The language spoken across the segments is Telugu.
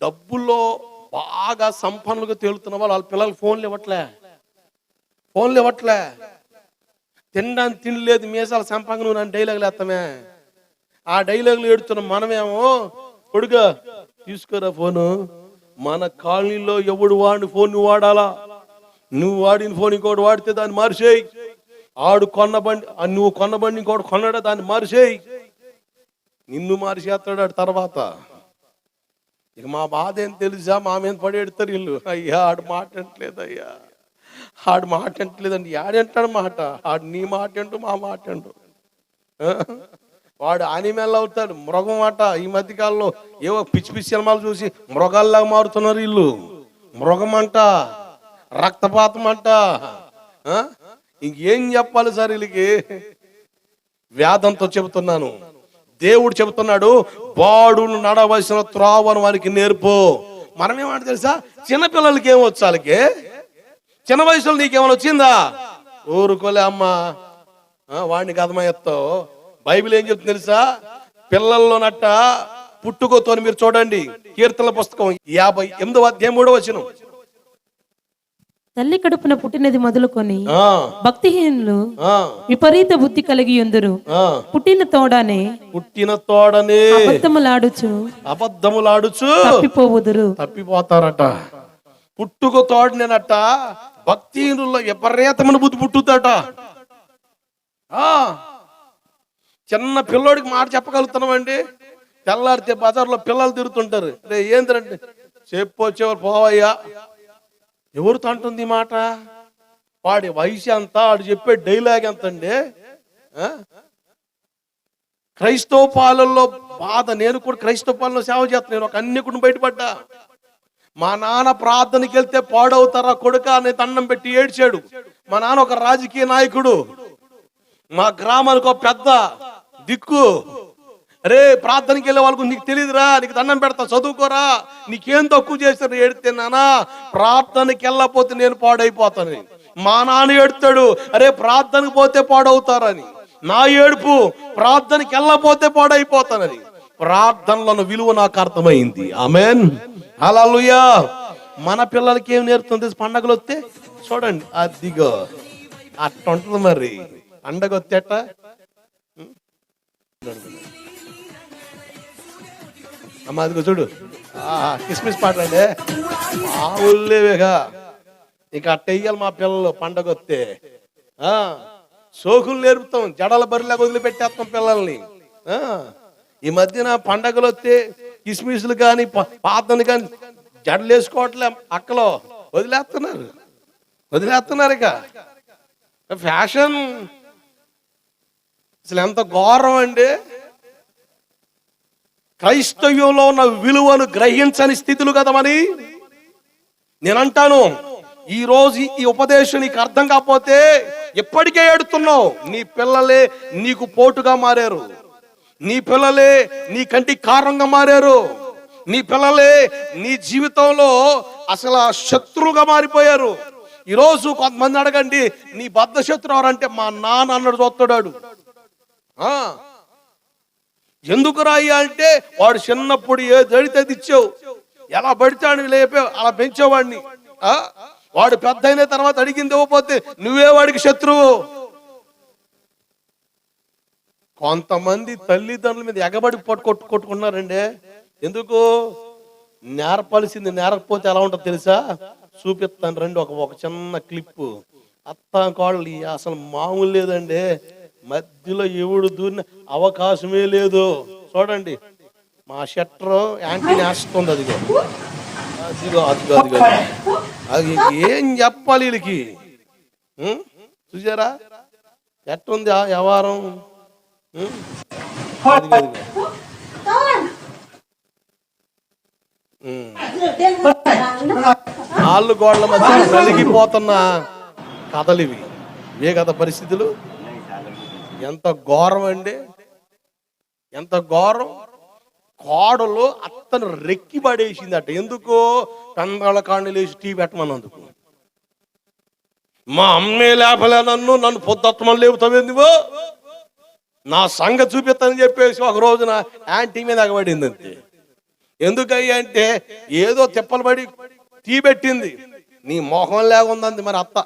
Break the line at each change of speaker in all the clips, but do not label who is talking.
డబ్బుల్లో బాగా సంపన్నులుగా తేలుతున్న వాళ్ళు వాళ్ళ పిల్లలకు ఫోన్లు ఇవ్వట్లే. ఫోన్లు ఇవ్వట్లే. తినడానికి తిండి లేదు మీసాల సంపంగ నువ్వు నన్ను డైలాగులు వేస్తామే ఆ డైలాగులు ఏడుతున్న మనమేమో కొడుగా తీసుకోరా ఫోను. మన కాలనీలో ఎవడు వాడిని ఫోన్ నువ్వు వాడాలా? నువ్వు వాడిన ఫోన్ ఇంకోటి వాడితే దాన్ని మార్చేయి ఆడు కొన్న బండి ఆ నువ్వు కొన్న బండి ఇంకోటి కొన్నాడా దాన్ని మార్చేయి నిన్ను మార్చేస్తాడు ఆడు తర్వాత. ఇక మా బాధ ఏం తెలుసా? మా మీద పడేడతారు వీళ్ళు? అయ్యా ఆడు మాట అంటలేదు అయ్యా ఆడు మాట అంటలేదండి ఆడంటాడు మాట. ఆడు నీ మాట అంటూ మా మాట అంటూ వాడు అనిమల్ అవుతాడు. మృగం మాట ఈ మధ్య కాలంలో ఏవో పిచ్చి పిచ్చి సినిమాలు చూసి మృగాల్లాగా మారుతున్నారు వీళ్ళు. మృగం అంట రక్తపాతం అంట. ఇంకేం చెప్పాలి సార్ వీళ్ళకి? వేదంతో చెబుతున్నాను. దేవుడు చెబుతున్నాడు బాడు నడవలసిన త్రోవను వారికి నేర్పు. మనం ఏమంటే తెలుసా? చిన్నపిల్లలకి ఏం వచ్చు వాళ్ళకి? చిన్న వయసులో నీకేమైనా వచ్చిందా? ఊరుకోలే అమ్మా. వాడిని కథమా ఎత్తావు బైబిల్ ఏం చెప్తుంది తెలుసా? పిల్లల్లో నట్ట పుట్టుకతోని మీరు చూడండి కీర్తనల పుస్తకం యాభై ఎనిమిదవ అధ్యాయం కూడా వచ్చినాం
తల్లి కడుపున పుట్టినది మొదలుకొని భక్తిహీనులు విపరీత బుద్ధి కలిగి ఉందరు. పుట్టిన తోడనే
పుట్టిన తోడనే
అబద్ధములాడుచు.
అబద్ధములాడుచు.
తప్పిపోవుదురు.
తప్పిపోతారట. పుట్టుక తోడనేనట భక్తిహీనుల్లో విపరీతమైన బుద్ధి పుట్టుదట ఆ. చిన్న పిల్లోడికి మాట చెప్పగలుగుతున్నామండి. తెల్లారితే బజార్లో పిల్లలు తిరుగుతుంటారు. ఏంటంటే చెప్పొచ్చేవారు పోవయ్యా. ఎవరితో అంటుంది మాట? వాడి వయసు ఎంత ఆడు చెప్పే డైలాగ్ ఎంత అండి క్రైస్తవ పాలనలో బాధ నేను కూడా క్రైస్తవ పాలనలో సేవ చేస్తాను నేను ఒక కూడా బయటపడ్డా. మా నాన్న ప్రార్థనకి వెళ్తే పాడవుతారా కొడుక అని దండం పెట్టి ఏడ్చాడు. మా నాన్న ఒక రాజకీయ నాయకుడు. మా గ్రామానికి ఒక పెద్ద దిక్కు. అరే ప్రార్థనకి వెళ్ళే వాళ్ళకు నీకు తెలియదురా నీకు దండం పెడతా చదువుకోరా. నీకేం తక్కువ చేశారు ఏడితే నానా. ప్రార్థనకి వెళ్ళకపోతే నేను పాడైపోతాను మా నాన్న ఏడుతాడు అరే ప్రార్థనకి పోతే పాడవుతారని. నా ఏడుపు ప్రార్థనకి వెళ్ళకపోతే పాడైపోతానని. ప్రార్థనలను విలువ నాకు అర్థమైంది. ఆమెన్. అలా మన పిల్లలకి ఏం నేర్పుతుంది? పండగలు వస్తే చూడండి అదిగో. అట్ట ఉంటుంది మరి. పండగ వస్తే అట్ట అమ్మ అదిగో చూడు. ఆ, కిస్మిస్ పాటలు అండి ఆ ఊళ్ళేవేగా ఇక అట్ట మా పిల్లలు పండగ వస్తే సోకులు నేర్పుతాం జడల బరిలాగా వదిలిపెట్టేస్తాం పిల్లల్ని. ఈ మధ్యన పండగలు వస్తే కిస్మిస్లు కానీ పాతను కానీ జడలు వేసుకోవట్లే అక్కలో. వదిలేస్తున్నారు. వదిలేస్తున్నారు ఇక. ఫ్యాషన్ అసలు ఎంత ఘోరం అండి. క్రైస్తవ్యంలో ఉన్న విలువను గ్రహించని స్థితులు కదమని నేనంటాను ఈ రోజు ఈ ఉపదేశం నీకు అర్థం కాకపోతే ఎప్పటికే ఏడుతున్నావు. నీ పిల్లలే నీకు పోటుగా మారారు. నీ పిల్లలే నీ కంటి కారంగా మారారు. నీ పిల్లలే నీ జీవితంలో అసలు శత్రువుగా మారిపోయారు. ఈరోజు కొంతమంది అడగండి నీ బద్ద శత్రువు ఎవరంటే మా నాన్న అన్నాడు చూస్తాడు ఎందుకు రాయ్యా అంటే వాడు చిన్నప్పుడు ఏ దడితే అది ఇచ్చావు? ఎలా పడితే లేపే అలా పెంచేవాడిని. ఆ? వాడు పెద్ద అయిన తర్వాత అడిగింది ఇవ్వకపోతే నువ్వే వాడికి శత్రువు. కొంతమంది తల్లిదండ్రుల మీద ఎగబడి పట్టు కొట్టు కొట్టుకున్నారండి ఎందుకు? నేర్పాల్సింది నేరకపోతే ఎలా ఉంటుంది తెలుసా? చూపిస్తాను రండి ఒక ఒక చిన్న క్లిప్ అత్త కాళ్ళు అసలు మామూలు లేదండి. మధ్యలో ఎవడు దూరిన అవకాశమే లేదు. చూడండి. మా షట్టర్ యాంటీ నేస్తుంది అదిగో. అదిగో అదిగో అదిగో. అది ఏం చెప్పాలి వీళ్ళకి? చూసారా? ఎట్టుంది ఆ వ్యవహారం. నాలుగు గోడల మధ్య నలిగిపోతున్న కథలు ఇవి. ఇవే కదా పరిస్థితులు? ఎంత ఘోరం అండి? ఎంత ఘోరం? కోడలు అత్తను రెక్కి పడేసింది అట ఎందుకు? కందాల కాండలు వేసి టీ పెట్టమన్నందుకు. మా అమ్మే లేపలే నన్ను నన్ను పొద్దుత్తమని లేపుతావు నా సంగ చూపిస్తానని చెప్పేసి ఒక రోజున యాంటీ మీద ఎగబడింది అంతే ఎందుకయ్యా అంటే ఏదో తిప్పలు పడి టీ పెట్టింది. నీ మొహం లేకుందంది మరి అత్త.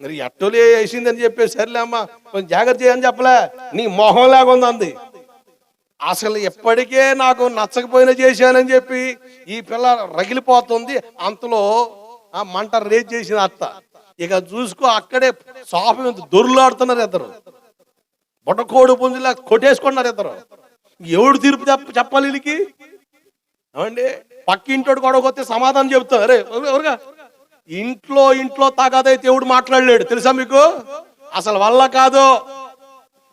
మరి ఎట్టలే వేసిందని చెప్పి సర్లే అమ్మా కొంచెం జాగ్రత్త చేయని చెప్పలే. నీ మొహం లేకుందంది అసలు ఎప్పటికే నాకు నచ్చకపోయినా చేశానని చెప్పి ఈ పిల్ల రగిలిపోతుంది. అంతలో ఆ మంట రేజ్ చేసిన అత్త. ఇక చూసుకో అక్కడే సాఫ్ దొర్లాడుతున్నారు ఇద్దరు. బుట్టకోడు పుంజులా కొట్టేసుకున్నారు ఇద్దరు. ఎవడు తీర్పు చెప్ప చెప్పాలి వీళ్ళకి? ఏమండి? పక్కింటోడు కూడా సమాధానం చెబుతారు అరే ఎవరుగా ఇంట్లో ఇంట్లో తాగాదైతే ఎవడు మాట్లాడలేడు. తెలుసా మీకు? అసలు వల్ల కాదు.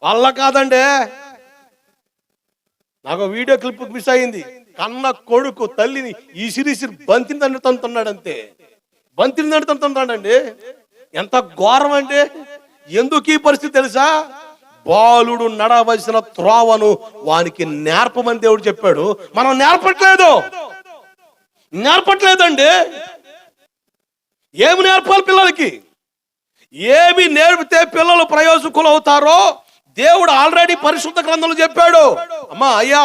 వల్ల కాదండి. నాకు వీడియో క్లిప్ మిస్ అయింది. కన్న కొడుకు తల్లిని ఇసిరిసిరి బంతిని తండ్రి తంతున్నాడు అంతే బంతిని తండ్రి తంతున్నాడండి. ఎంత ఘోరం అంటే ఎందుకు ఈ పరిస్థితి తెలుసా? బాలుడు నడవలసిన త్రోవను వానికి నేర్పమని దేవుడు చెప్పాడు. మనం నేర్పట్లేదు. నేర్పట్లేదండి. ఏమి నేర్పాలి పిల్లలకి? ఏమి నేర్పితే పిల్లలు ప్రయోజకులు అవుతారో దేవుడు ఆల్రెడీ పరిశుద్ధ గ్రంథంలో చెప్పాడు. అమ్మా అయ్యా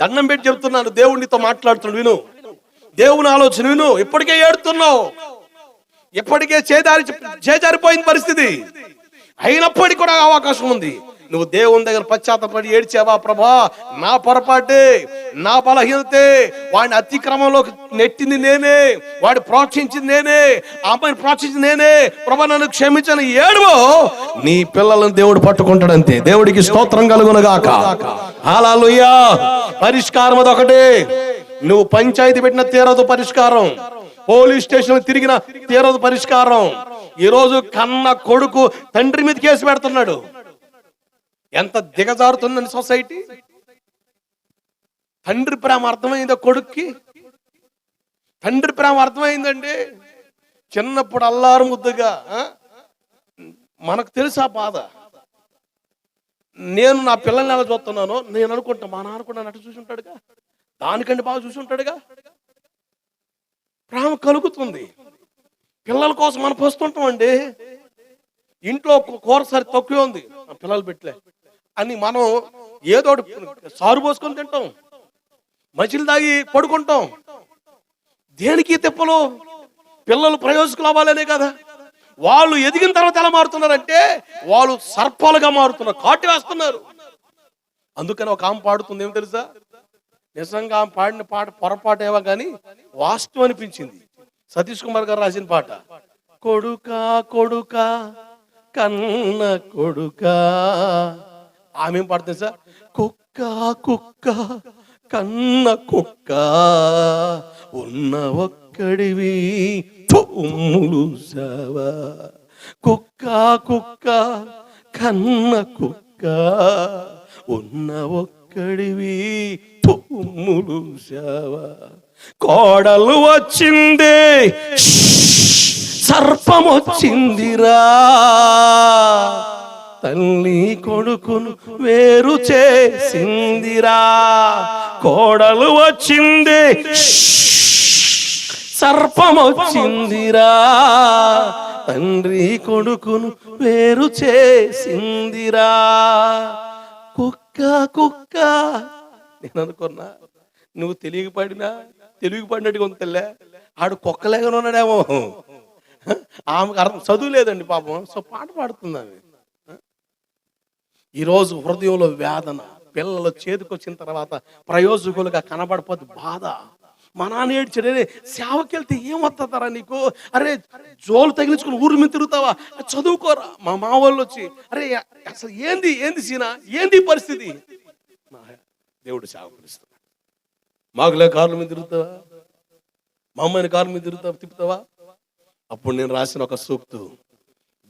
దండం పెట్టి చెప్తున్నాను దేవుడితో మాట్లాడుతున్నాడు విను. దేవుని ఆలోచన విను. ఇప్పటికే ఏడుతున్నావు. ఇప్పటికే చేదారి చేజారిపోయిన పరిస్థితి. అయినప్పటికీ కూడా అవకాశం ఉంది. నువ్వు దేవుని దగ్గర పశ్చాత్తపడి ఏడ్చావా ప్రభా? నా పొరపాటే నా బలహీనతే వాడిని అతిక్రమంలోకి నెట్టింది నేనే వాడు ప్రోత్సహించింది నేనే ఆ అమ్మాయిని ప్రోత్సహించింది నేనే ప్రభా నన్ను క్షమించని ఏడువో నీ పిల్లలను దేవుడు పట్టుకుంటాడంతే. దేవుడికి స్తోత్రం కలుగునుగాక. హాలూయా పరిష్కారం అదొకటే. నువ్వు పంచాయతీ పెట్టిన తీరదు పరిష్కారం. పోలీస్ స్టేషన్ తిరిగిన తీరదు పరిష్కారం. ఈరోజు కన్న కొడుకు తండ్రి మీద కేసు పెడుతున్నాడు. ఎంత దిగజారుతుందని సొసైటీ? తండ్రి ప్రేమ అర్థమైందా కొడుక్కి? తండ్రి ప్రేమ అర్థమైందండి చిన్నప్పుడు అల్లారు ముద్దుగా మనకు తెలుసా బాధ? నేను నా పిల్లల్ని ఎలా చూస్తున్నానో నేను అనుకుంటా మా నాన్న కూడా నటు చూసి ఉంటాడుగా. దానికంటే బాగా చూసి ఉంటాడుగా. ప్రేమ కలుగుతుంది. పిల్లల కోసం మనం పోస్తుంటాం అండి ఇంట్లో కూర సరి తక్కువే ఉంది. ఆ పిల్లలు పెట్టలే. అని మనం ఏదో ఒకటి సారు పోసుకొని తింటాం. మజిలు తాగి పడుకుంటాం. దేనికి తిప్పలు? పిల్లలు ప్రయోజకులు అవ్వాలనే కదా. వాళ్ళు ఎదిగిన తర్వాత ఎలా మారుతున్నారంటే వాళ్ళు సర్పాలుగా మారుతున్నారు కాటి వేస్తున్నారు. అందుకని ఒక ఆమె పాడుతుంది ఏం తెలుసా? నిజంగా ఆమె పాడిన పాట పొరపాటేవో కానీ వాస్తవం అనిపించింది. సతీష్ కుమార్ గారు రాసిన పాట కొడుకా కొడుకా కన్న కొడుకా ఆమె ఏం పాడుతుంది సార్ కుక్క కుక్క కన్న కుక్క ఉన్న ఒక్కడివి తుమ్ములు సావా. కుక్క కుక్క కన్న కుక్క ఉన్న ఒక్కడివి తుమ్ములు సావా. కోడలు వచ్చింది సర్పం వచ్చిందిరా. తల్లి కొడుకును వేరు చేసిందిరా. కోడలు వచ్చింది. సర్పం వచ్చిందిరా. తండ్రి కొడుకును వేరు చేసిందిరా. కుక్క కుక్క. నేను అనుకున్నా నువ్వు తెలియపడినా పడినా తెలియక ఉంది తెల్లే. ఆడు కుక్కలేగానే ఉన్నాడేమో. ఆమెకు అర్థం చదువు లేదండి పాపం. సో పాట పాడుతుంది ఆమె. ఈరోజు హృదయంలో వేదన పిల్లలు చేతికొచ్చిన తర్వాత ప్రయోజకులుగా కనబడిపోతే బాధ. మా నాన్న ఏడ్చాడే సేవకి వెళ్తే ఏమొస్తుందరా నీకు? అరే జోలు తగిలించుకుని ఊరి మీద తిరుగుతావా? చదువుకోరా. మా మా వాళ్ళు వచ్చి అరే అసలు ఏంది ఏంది సీనా? ఏంది పరిస్థితి? దేవుడు సేవకుడిస్తాడు మాకులే కార్ల మీద తిరుగుతావా? మా అమ్మాయిని కార్ల మీద తిరుగుతావా? తిప్పుతావా? అప్పుడు నేను రాసిన ఒక సూక్తు.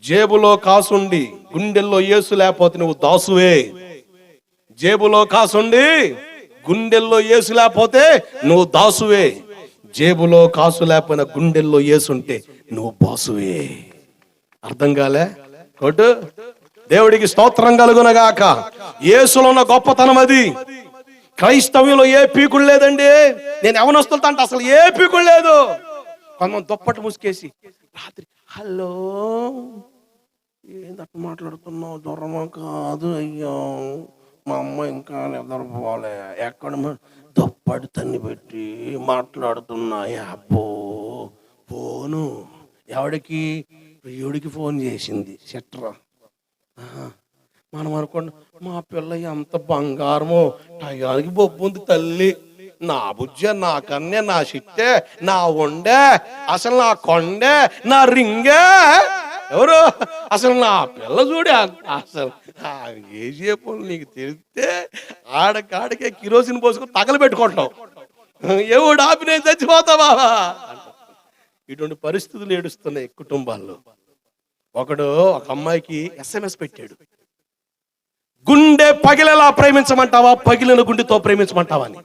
జేబులో కాసుండి గుండెల్లో యేసు లేకపోతే నువ్వు దాసువే. జేబులో కాసుండి గుండెల్లో యేసు లేకపోతే నువ్వు దాసువే. జేబులో కాసు లేకపోయినా గుండెల్లో ఏసుంటే నువ్వు బాసువే. అర్థం కాలే? కొట్టు. దేవుడికి స్తోత్రం కలుగునగాక. ఏసులో ఉన్న గొప్పతనం అది. క్రైస్తవ్యంలో ఏ పీకుడు లేదండి. నేను ఎవనొస్తుంటా అంటే అసలు ఏ పీకుడు లేదు. కొంతమంది దుప్పటి ముసుకేసి రాత్రి హలో. ఏందట్టు మాట్లాడుతున్నావు? జ్వరమా కాదు అయ్యో. మా అమ్మ ఇంకా నిద్రపోలే. ఎక్కడ మ- దుప్పటి తన్ని పెట్టి మాట్లాడుతున్నాయి అబ్బో. ఫోను. ఎవడికి? ప్రియుడికి ఫోన్ చేసింది. సెట్రా మనం అనుకోండి మా పిల్ల ఎంత బంగారమో. టయానికి బొబ్బు ఉంది తల్లి. నా బుజ్జ నా కన్య నా చిట్టే నా వండే అసలు నా కొండే నా రింగే. ఎవరు? అసలు నా పిల్ల చూడే అసలు ఆ ఏ చేపలు నీకు తెలిస్తే ఆడకాడికే కిరోసిన్ పోసుకొని తగలు పెట్టుకుంటావు ఎవడు ఆపినే చచ్చిపోతావా? ఇటువంటి పరిస్థితులు ఏడుస్తున్నాయి కుటుంబాల్లో. ఒకడు ఒక అమ్మాయికి ఎస్ఎంఎస్ పెట్టాడు. గుండె పగిలేలా ప్రేమించమంటావా? పగిలిన గుండెతో ప్రేమించమంటావా అని.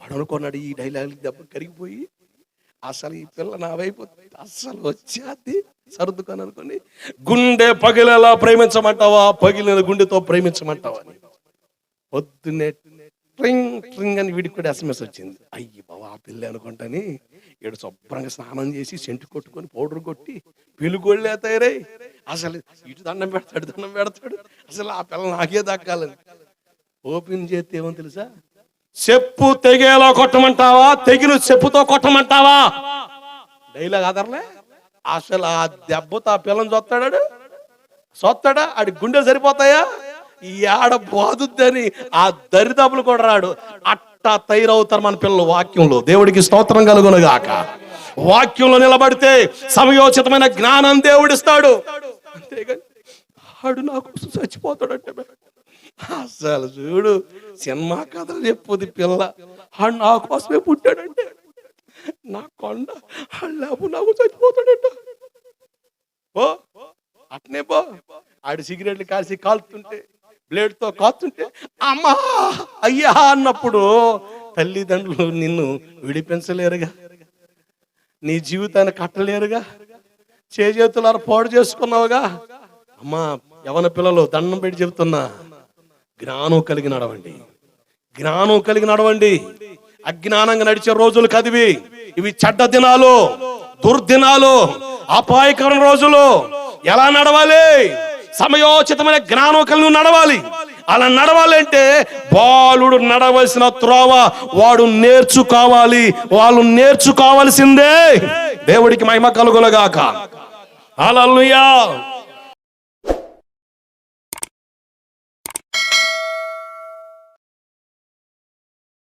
వాడు అనుకున్నాడు ఈ డైలాగ్ దెబ్బ కరిగిపోయి అసలు ఈ పిల్ల నా వైపు అస్సలు వచ్చేది సర్దుకొని అనుకుని గుండె పగిలేలా ప్రేమించమంటావా? పగిలిన గుండెతో ప్రేమించమంటావా అని. పొద్దున్నే ట్రింగ్ ట్రింగ్ అని వీడికి కూడా ఎస్ఎంఎస్ వచ్చింది. అయ్యి బాబా ఆ పిల్ల అనుకుంటాని ఈడు శుభ్రంగా స్నానం చేసి సెంటు కొట్టుకొని పౌడర్ కొట్టి పిలుగోళ్ళే తయారై అసలు ఇటు దండం పెడతాడు దండం పెడతాడు. అసలు ఆ పిల్ల నాకే దక్కాలని. ఓపెన్ చేస్తే ఏమో తెలుసా? చెప్పు తెగేలా కొట్టమంటావా? తెగిన చెప్పుతో కొట్టమంటావా? డైలాగ్ ఆదరలే? అసలు ఆ దెబ్బతో ఆ పిల్లని చూస్తాడాడు చూస్తాడా? ఆడి గుండె సరిపోతాయా? ఈ ఆడ బాదుద్దని ఆ దరిదాపులు కూడా రాడు. అట్టా తయారవుతారు మన పిల్లలు వాక్యంలో. దేవుడికి స్తోత్రం కలుగునగాక. వాక్యంలో నిలబడితే సమయోచితమైన జ్ఞానం దేవుడిస్తాడు. అంతేగాని ఆడు నా కోసం చచ్చిపోతాడంటే అసలు చూడు సినిమా కథలు చెప్పుది పిల్ల. ఆడు నా కోసమే పుట్టాడంటే నా కొండ ఆడు లేపు నాకు చచ్చిపోతాడంట. ఓ అట్నే బో ఆడు సిగరెట్లు కాల్చి కాలుతుంటే బ్లేడ్తో కాస్తుంటే అమ్మా అయ్యా అన్నప్పుడు తల్లిదండ్రులు నిన్ను విడిపించలేరుగా. నీ జీవితాన్ని కట్టలేరుగా. చేజేతులారా పాడు చేసుకున్నావుగా. అమ్మా యవన పిల్లలు దండం పెట్టి చెబుతున్నా. జ్ఞానం కలిగి నడవండి. జ్ఞానం కలిగి నడవండి. అజ్ఞానంగా నడిచే రోజులు కదివి. ఇవి చెడ్డ దినాలు దుర్దినాలు అపాయకరమైన రోజులు. ఎలా నడవాలి? సమయోచితమైన జ్ఞానం కలిగి నడవాలి. అలా నడవాలంటే బాలుడు నడవలసిన త్రోవ వాడు నేర్చుకోవాలి. వాళ్ళు నేర్చుకోవాల్సిందే. దేవుడికి మహిమ కలుగులగాక అలా